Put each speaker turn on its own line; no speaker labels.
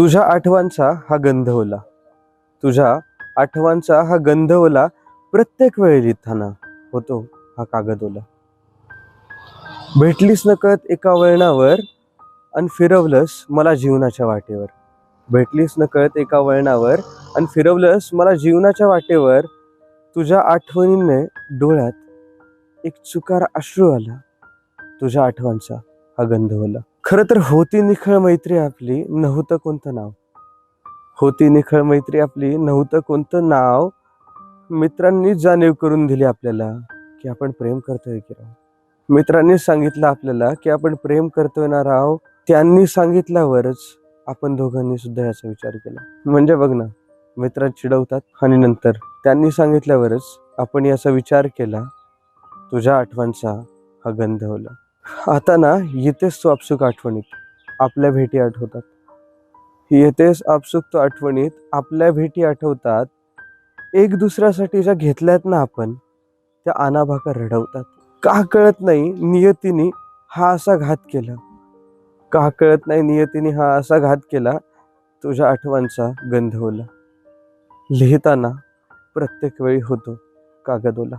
तुझ्या आठवांचा हा गंध ओला. तुझ्या आठवांचा हा गंध ओला प्रत्येक वेळी लिहिताना होतो हा कागद ओला. भेटलीस नकळत एका वळणावर आणि फिरवलंस मला जीवनाच्या वाटेवर. भेटलीस नकळत एका वळणावर आणि फिरवलंस मला जीवनाच्या वाटेवर. तुझ्या आठवणीने डोळ्यात एक चुकार अश्रू आला. तुझ्या आठवणचा हा गंध ओला. खरं तर होती निखळ मैत्री आपली नव्हतं कोणतं नाव. होती निखळ मैत्री आपली नव्हतं कोणतं नाव. मित्रांनी जाणीव करून दिली आपल्याला की आपण प्रेम करतोय की राव मित्रांनी सांगितलं आपल्याला की आपण प्रेम करतोय ना राव त्यांनी सांगितल्यावरच आपण दोघांनी सुद्धा याचा विचार केला. म्हणजे बघ ना मित्र चिडवतात आणि नंतर त्यांनी सांगितल्यावरच आपण याचा विचार केला. तुझ्या आठवणचा हा गंध होला आता ना येतेच तो आपसुक आठवणीत. आपल्या भेटी आठवतात. येतेच आपसुक तो आठवणीत आपल्या भेटी आठवतात. एक दुसऱ्यासाठी ज्या घेतल्यात ना आपण त्या आनाभाका रडवतात. का कळत नाही नियतीने हा असा घात केला? का कळत नाही नियतीने हा असा घात केला? तुझ्या आठवणचा गंध लिहिताना प्रत्येक वेळी होतो कागदोला